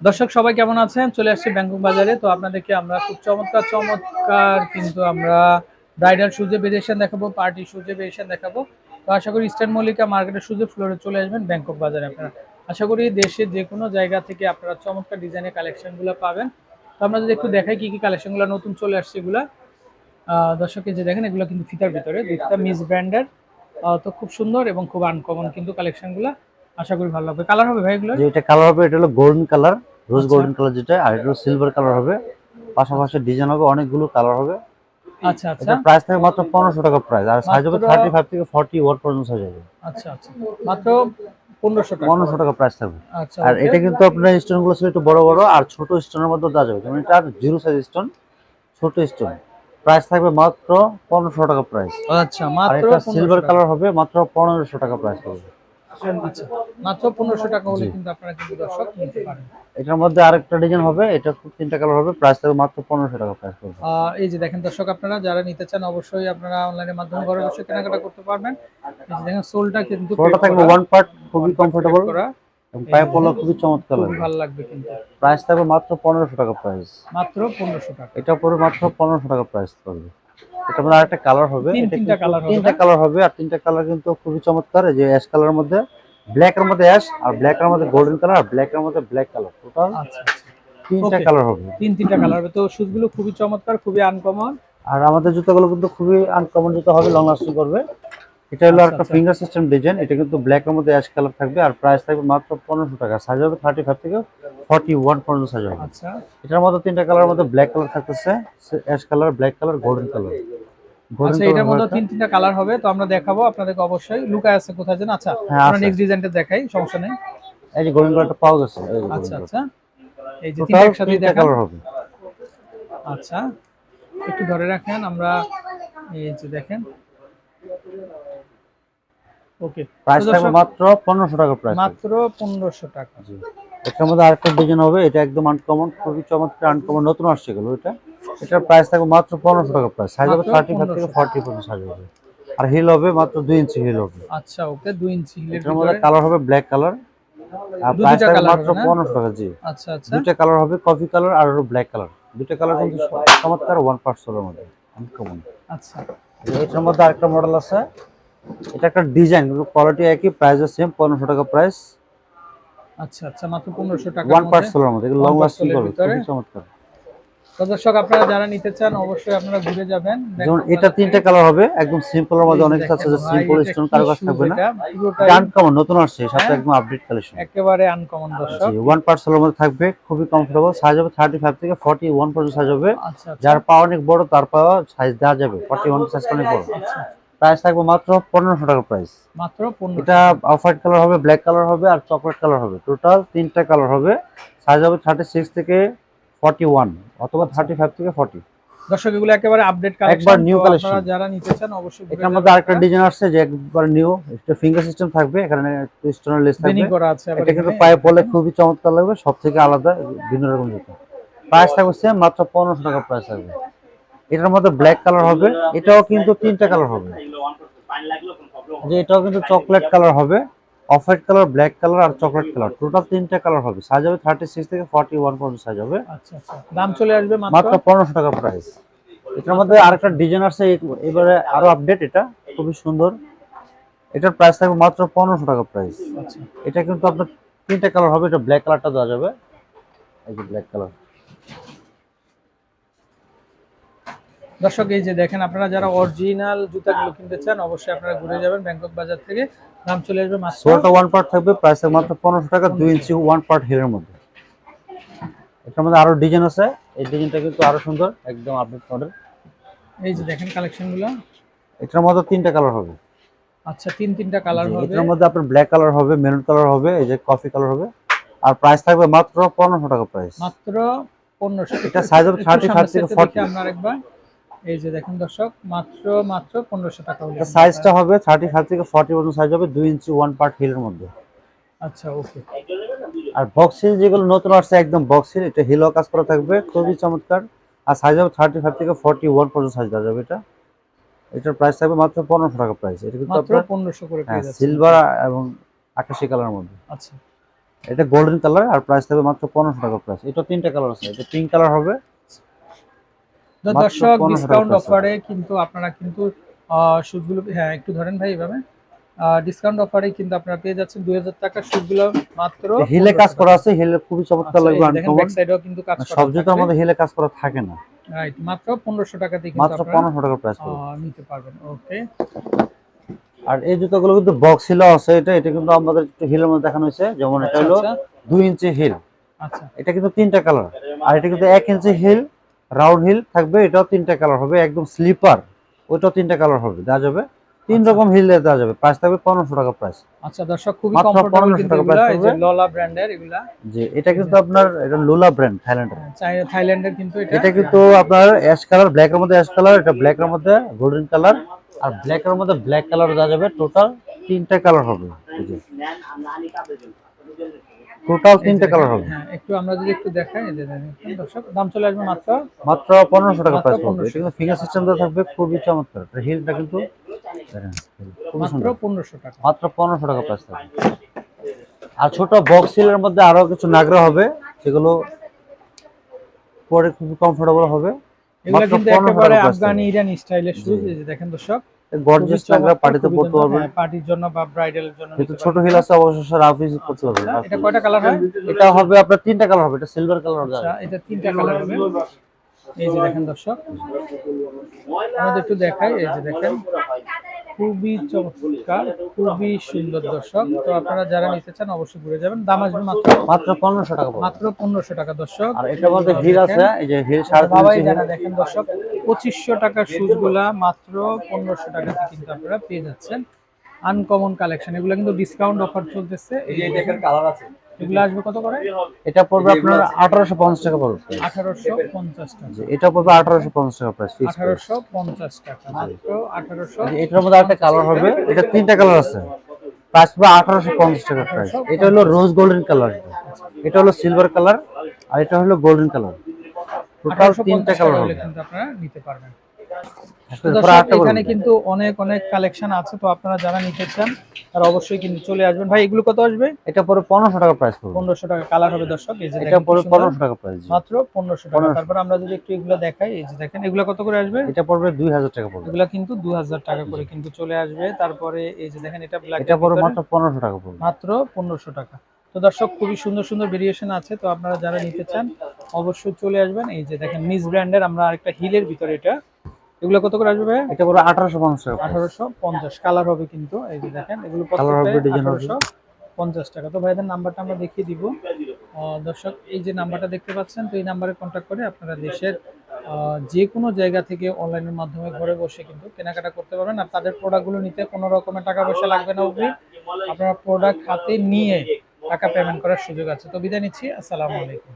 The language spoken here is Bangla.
দর্শক সবাই কেমন আছেন? চলে আসছি ব্যাংকক বাজারে। তো আপনাদেরকে আমরা খুব চমৎকার চমৎকার কিন্তু আমরা ব্রাইডাল সুজে ভেরিয়েশন দেখাবো পার্টি সুজে ভেরিয়েশন দেখাবো। তো আশা করি ইস্টার্ন মল্লিকা মার্কেটের সুজে ফ্লোরে চলে আসবেন ব্যাংকক বাজারে আপনারা। আশা করি দেশের যে কোনো জায়গা থেকে আপনারা চমৎকার ডিজাইনের কালেকশনগুলো পাবেন। তো আমরা যদি একটু দেখাই কি কি কালেকশনগুলো নতুন চলে আসছে এগুলা। আহ, দর্শকে যে দেখেন এগুলো কিন্তু ফিতার ভিতরে। দুইটা মিস ব্র্যান্ডের তো খুব সুন্দর এবং খুব আনকমন কিন্তু কালেকশনগুলো আশা করি ভালো লাগবে। কালার হবে ভাই এগুলো এটা কালার হবে এটা হলো golden colour rose. Golden colour যেটা আর এটা সিলভার কালার হবে। পাশাপাশি ডিজাইন হবে অনেকগুলো কালার হবে। আচ্ছা আচ্ছা। এটা প্রাইস মাত্র পনেরোশো টাকা প্রাইস আর সাইজ হবে মাত্র- থার্টি ফাইভ থেকে ফর্টি ওয়ান পর্যন্ত সাইজ হবে। আচ্ছা আচ্ছা। মাত্র পনেরোশো টাকা। পনেরোশো টাকা প্রাইস থাকবে। আচ্ছা আর এটা কিন্তু আপনার স্টোনগুলো ছিল একটু বড় বড় আর ছোট স্টোনের মধ্যে দেওয়া যাবে। যেমন এটা জিরো সাইজ স্টোন ছোট স্টোন প্রাইস থাকবে মাত্র পনেরোশো টাকা প্রাইস আচ্ছা আর মাত্র এটা সিলভার কালার হবে মাত্র পনেরোশো টাকা প্রাইস হবে। মাত্র পনেরোশো টাকা হলে কিন্তু আপনারা কিন্তু দর্শক নিতে পারেন এটার মধ্যে আরেকটা ডিজাইন হবে এটা তিনটা কালার হবে প্রাইস থাকবে মাত্র পনেরোশো টাকা প্রাইস করবে এই যে দেখেন দর্শক আপনারা যারা নিতে চান অবশ্যই আপনারা অনলাইনের মাধ্যমে ঘরে বসে কেনাকাটা করতে পারবেন। এই যে দেখেন সোলটা কিন্তু পুরোটা থাকবে ওয়ান পার্ট খুবই কমফোর্টেবল পায়ে খুবই চমৎকার লাগবে। ভালো লাগবে কিন্তু। প্রাইস থাকবে মাত্র পনেরোশো টাকা প্রাইস মাত্র পনেরোশো টাকা। এটা পরে মাত্র পনেরোশো টাকা প্রাইস পড়বে। এটা মধ্যে আরেকটা কালার হবে। তিনটা কিন্তু হবে। তিনটা কালার হবে আর তিনটা কালার কিন্তু খুবই চমৎকার। এই যে অ্যাশ কালারের মধ্যে ব্ল্যাক এর মধ্যে অ্যাশ আর ব্ল্যাক এর মধ্যে গোল্ডেন কালার আর ব্ল্যাক এর মধ্যে ব্ল্যাক কালার টোটাল আচ্ছা তিনটা কালার হবে। তিন তিনটা কালার হবে। তো শুজগুলো খুবই চমৎকার খুবই আনকমন আর আমাদের জুতোগুলো কিন্তু খুবই আনকমন জুতো হবে লং লাস্টিং করবে। এটা হলো একটা। ফিঙ্গার সিস্টেম ডিজাইন এটা কিন্তু ব্ল্যাক এর মধ্যে অ্যাশ কালার থাকবে আর প্রাইস থাকবে মাত্র পনেরোশো টাকা। সাইজ হবে থার্টি ফাইভ থেকে ফর্টি ওয়ান পর্যন্ত সাইজ হবে। আচ্ছা। এটার মধ্যে তিনটা কালার মধ্যে ব্ল্যাক কালার থাকতেছে। Ash colour black colour golden colour আচ্ছা এটার মধ্যে তিন তিনটা কালার হবে তো আমরা দেখাবো আপনাদেরকে অবশ্যই। লুকায় আছে কোথায় যেন? আচ্ছা হ্যাঁ, আমরা। নেক্সট ডিজাইনটা দেখাই সমস্যা নেই। এই যে গোল্ডেন কালারটা পাওয়া গেছে আচ্ছা আচ্ছা। এই যে। তিনটা একসাথে দেখা। হবে। আচ্ছা একটু ধরে রাখেন আমরা এই যে দেখেন। ওকে প্রাইস থাকবে মাত্র পনেরোশো টাকা প্রাইস মাত্র পনেরোশো টাকা। এটার মধ্যে আরেকটা ডিজাইন হবে এটা একদম আনকমন খুবই চমৎকার আনকমন নতুন আসছে এগুলো এটা। এটার প্রাইস থাকবে মাত্র পনেরোশো টাকা প্রাইস সাইজ হবে থার্টি ফাইভ থেকে 1500 ফর্টি পর্যন্ত সাইজ হবে। আর হিল হবে মাত্র দুই ইঞ্চি হিল হবে। আচ্ছা ওকে দুই ইঞ্চি এটার মধ্যে কালার হবে ব্ল্যাক কালার আর প্রাইস থাকবে মাত্র? পনেরোশো টাকা জি। আচ্ছা আচ্ছা। দুইটা কালার হবে কফি কালার আর ব্ল্যাক কালার দুইটা কালার কিন্তু চমৎকার ওয়ান পার্সেলের মধ্যে আনকমন আচ্ছা। এটার মধ্যে আরেকটা মডেল আছে। এটা একটা ডিজাইন কিন্তু কোয়ালিটি একই প্রাইসও সেম পনেরোশো টাকা প্রাইস আচ্ছা আচ্ছা মাত্র পনেরোশো টাকা ওয়ান পার্সেলের মধ্যে। লং লাস্টিং করবে? চমৎকার। দর্শক আপনারা যারা নিতে চান অবশ্যই আপনারা ঘুরে যাবেন। যেমন দেখুন এটা তিনটা কালার হবে একদম সিম্পলের মধ্যে অনেক আছে যে সিম্পল স্টোন কারও কাছে থাকবে না? আনকমন নতুন আসছে সাথে হ্যাঁ? একদম আপডেট কালেকশন একেবারে আনকমন দর্শক। ওয়ান পার্সেলের মধ্যে থাকবে খুবই কমফোর্টেবল সাইজ হবে থার্টি ফাইভ থেকে ফর্টি ওয়ান পর্যন্ত সাইজ হবে। আচ্ছা আচ্ছা। যার পা অনেক বড় তার পা সাইজ দেওয়া যাবে ফর্টি ওয়ান সাইজ অনেক বড়। আচ্ছা প্রাইস থাকবে মাত্র পনেরোশো টাকা প্রাইস মাত্র পনেরো এটা অফ হোয়াইট কালার হবে ব্ল্যাক কালার হবে আর চকলেট কালার হবে। টোটাল তিনটা কালার হবে। সাইজ হবে থার্টি সিক্স থেকে ফর্টি ওয়ান অথবা থার্টি ফাইভ থেকে ফর্টি দর্শক এগুলো একেবারে আপডেট কালেকশন একবার new collection। আপনারা যারা নিতে চান অবশ্যই এটার মধ্যে আরেকটা ডিজাইন আসছে যে একবার নিউ এটা ফিঙ্গার সিস্টেম থাকবে এখানে স্টোনের লেস থাকবে। করা আছে আবার এটা কিন্তু পায়ে পড়লে খুবই চমৎকার লাগবে সব থেকে আলাদা ভিন্ন রকম জুতো। প্রাইস থাকবে সেম মাত্র পনেরোশো টাকা প্রাইস থাকবে। এটার মধ্যে ব্ল্যাক কালার হবে এটাও কিন্তু তিনটা কালার হবে। যে এটাও কিন্তু চকলেট কালার হবে। Off white colour black colour আর চকলেট কালার টোটাল তিনটা কালার হবে। সাইজ হবে থার্টি সিক্স থেকে ফর্টি ওয়ান পর্যন্ত সাইজ হবে। আচ্ছা আচ্ছা। দাম চলে আসবে মাত্র? পনেরোশো টাকা প্রাইস এটার মধ্যে আরেকটা ডিজাইন আসছে এ- এবারে আরও আপডেট এটা। খুবই সুন্দর। এটার প্রাইস থাকবে মাত্র পনেরোশো টাকা প্রাইস আচ্ছা। এটা কিন্তু আপনার তিনটা কালার হবে এটা ব্ল্যাক কালারটা দেওয়া যাবে। এই যে ব্ল্যাক কালার দর্শক এই যে দেখেন আপনারা যারা অরিজিনাল জুতাগুলো কিনতে চান অবশ্যই আপনারা ঘুরে যাবেন ব্যাংকক বাজার থেকে। দাম চলে আসবে মাত্র ওয়ান পার্ট থাকবে প্রাইস মাত্র পনেরোশো টাকা দুই ইঞ্চি ওয়ান পার্ট হিলের মধ্যে। এটার মধ্যে আরও ডিজাইন আছে এই ডিজাইনটা কিন্তু আরও সুন্দর একদম আপডেট মডেল এই যে দেখেন কালেকশনগুলো এটার মধ্যে তিনটা কালার হবে। আচ্ছা তিন তিনটা কালার হবে। এটার মধ্যে আপনার ব্ল্যাক কালার হবে মেরুন কালার হবে এই যে কফি কালার হবে। আর প্রাইস থাকবে মাত্র পনেরোশো টাকা প্রাইস মাত্র পনেরোশো। এটা সাইজ হবে 35 থেকে 40 আপনার একবার এই যে দেখেন দর্শক মাত্র মাত্র পনেরোশো টাকা হলে। সাইজটা হবে থার্টি ফাইভ থেকে ফর্টি পর্যন্ত সাইজ হবে দুই ইঞ্চি ওয়ান পার্ট হিলের মধ্যে। আচ্ছা ওকে আর বক্স হিল যেগুলো নতুন আসছে একদম বক্স হিল এটা হিলও কাজ করা থাকবে খুবই চমৎকার। আর সাইজ হবে থার্টি ফাইভ থেকে ফর্টি ওয়ান পর্যন্ত সাইজ দেওয়া যাবে এটা। এটার প্রাইস থাকবে মাত্র পনেরোশো টাকা প্রাইস এটা কিন্তু আপনার পনেরোশো করে হ্যাঁ পেয়ে যাচ্ছে সিলভার এবং আকাশি কালার মধ্যে। আচ্ছা। এটা গোল্ডেন কালার আর প্রাইস থাকবে মাত্র পনেরোশো টাকা প্রাইস এটা তিনটা কালার আছে এটা পিঙ্ক কালার হবে দর্শক ডিসকাউন্ট অফারে কিন্তু আপনারা কিন্তু শুজগুলো হ্যাঁ একটু ধরেন ভাই এইভাবে ডিসকাউন্ট অফারে কিন্তু আপনারা পেয়ে যাচ্ছেন দুই হাজার টাকার শুজগুলো মাত্র হিলে কাজ করা আছে হিলে খুবই চমৎকার আচ্ছা, লাগবে আনকমন ব্যাক সাইডেও কিন্তু কাজ করা সব জুতোর মধ্যে হিলে কাজ করা থাকে না। রাইট মাত্র পনেরোশো টাকাতে কিন্তু মাত্র আপনারা পনেরোশো টাকা প্রাইস নিতে পারবেন ওকে আর এই জুতোগুলো কিন্তু বক্স হিলও আছে এটা এটা কিন্তু আমাদের একটু হিলের মধ্যে দেখানো হয়েছে যেমন এটা হলো আচ্ছা দুই ইঞ্চি হিল। আচ্ছা। এটা কিন্তু তিনটা কালার আর এটা কিন্তু এক ইঞ্চি হিল রাউন্ড হিল থাকবে এটাও তিনটা কালার হবে একদম স্লিপার ওইটাও তিনটা কালার হবে দেওয়া যাবে। তিন আচ্ছা। রকম হিল দেওয়া যাবে প্রাইস থাকবে পনেরোশো টাকা প্রাইস আচ্ছা দর্শক খুবই কমফোর্টেবল কিন্তু পড়বে। ব্র্যান্ডের এগুলা। যে এটা কিন্তু আপনার এটা লোলা ব্র্যান্ড থাইল্যান্ডের থাইল্যান্ডের কিন্তু এটা। এটা কিন্তু আপনার অ্যাশ কালার ব্ল্যাক এর মধ্যে অ্যাশ কালার এটা ব্ল্যাক এর মধ্যে গোল্ডেন কালার আর ব্ল্যাক এর মধ্যে ব্ল্যাক কালার দেওয়া যাবে টোটাল তিনটা কালার হবে। টোটাল তিনটা কালার হবে। হ্যাঁ একটু আমরা যদি একটু দেখাই এই যে দেখেন দর্শক দাম চলে আসবে মাত্র মাত্র পনেরোশো টাকা প্রাইস পড়বে। এটা কিন্তু ফিঙ্গার সিস্টেম দেওয়া থাকবে খুবই চমৎকার। হিলটা কিন্তু মাত্র পনেরোশো টাকা। মাত্র পনেরোশো টাকা প্রাইস থাকবে। আর ছোট বক্স হিলের মধ্যে আরও কিছু নাগরা হবে সেগুলো পরে খুবই কমফোর্টেবল হবে। এগুলো কিন্তু 1500 একেবারে আফগানি। ইরান এই যে দেখেন দর্শক। গর্জিয়াস পার্টিতে পড়তে পারবেন। পার্টির জন্য বা ব্রাইডালের জন্য যেহেতু ছোট হিল আছে অবশ্যই স্যার অফিস করতে পারবেন আচ্ছা, এটা কয়টা কালার হয়? এটা হবে আপনার তিনটা কালার হবে এটা সিলভার কালার হবে আচ্ছা এটা তিনটা কালার হবে। এই যে দেখেন দর্শক আমাদের একটু দেখাই এই যে দেখেন খুবই চমৎকার খুবই সুন্দর দর্শক। তো আপনারা যারা নিতে চান অবশ্যই ঘুরে যাবেন। দাম আসবে মাত্র মাত্র পনেরোশো টাকা মাত্র পনেরোশো টাকা দর্শক। আর এটার মধ্যে হিল আছে এই যে হিল সাড়ে বাবাই যারা দেখেন দর্শক পঁচিশশো টাকার শুজগুলা মাত্র পনেরোশো টাকাতে কিন্তু আপনারা পেয়ে যাচ্ছেন। আনকমন কালেকশন এগুলো কিন্তু ডিসকাউন্ট অফার চলতেছে। এই দেখেন কালার আছে। এগুলো আসবে কত করে? এটা পড়বে আপনার আঠারোশো পঞ্চাশ টাকা পড়বে আঠারোশো পঞ্চাশ টাকা। এটা পড়বে আঠারোশো পঞ্চাশ টাকা প্রাইস ফিক্স আঠারোশো পঞ্চাশ টাকা মাত্র এটার মধ্যে একটা কালার হবে। এটা তিনটা কালার আছে। প্রাইস পড়বে আঠারোশো পঞ্চাশ টাকা প্রাইস এটা হলো রোজ গোল্ডেন কালার এটা হলো সিলভার কালার আর এটা হলো গোল্ডেন কালার টোটাল তিনটা কালার হবে। কিন্তু আপনারা নিতে পারবেন। পরে আটটা এখানে কিন্তু অনেক অনেক কালেকশন আছে তো আপনারা যারা নিতে চান তারা অবশ্যই কিন্তু চলে আসবেন। ভাই এগুলো কত আসবে? এটা পরে পনেরোশো টাকা প্রাইস পড়বে। টাকা কালার হবে দর্শক। এই যে এটা পরে টাকা প্রাইস মাত্র পনেরোশো টাকা। তারপর আমরা যদি একটু এগুলো দেখাই এই যে দেখেন এগুলো কত করে আসবে? এটা পড়বে দুই হাজার টাকা পড়বে। এগুলো কিন্তু দু হাজার টাকা করে কিন্তু চলে আসবে। তারপরে এই যে দেখেন এটা ব্ল্যাক এটা পড়বে মাত্র পনেরোশো টাকা পড়বে। মাত্র পনেরোশো টাকা। তো দর্শক খুবই সুন্দর সুন্দর ভেরিয়েশন আছে। তো আপনারা যারা নিতে চান অবশ্যই চলে আসবেন। এই যে দেখেন নিজ ব্র্যান্ডের আমরা আরেকটা হিলের ভিতরে এটা। এগুলো কত করে আসবে এটা price। আঠারোশো পঞ্চাশ কালার হবে কিন্তু এই যে দেখেন এগুলো Colour হবে, design হবে। আঠারোশো পঞ্চাশ টাকা। তো ভাইদের নাম্বারটা আমরা দেখিয়ে দিব। দর্শক এই যে নাম্বারটা দেখতে পাচ্ছেন তো এই নাম্বারে কন্ট্যাক্ট করে আপনারা দেশের যে কোনো জায়গা থেকে অনলাইনের মাধ্যমে ঘরে বসে কিন্তু কেনাকাটা করতে পারবেন। আর তাদের প্রোডাক্টগুলো নিতে কোনো রকমের টাকা পয়সা লাগবে না অগ্রিম আপনারা প্রোডাক্ট হাতে নিয়ে টাকা পেমেন্ট করার সুযোগ আছে। তো বিদায় নিচ্ছি। আসসালামু আলাইকুম।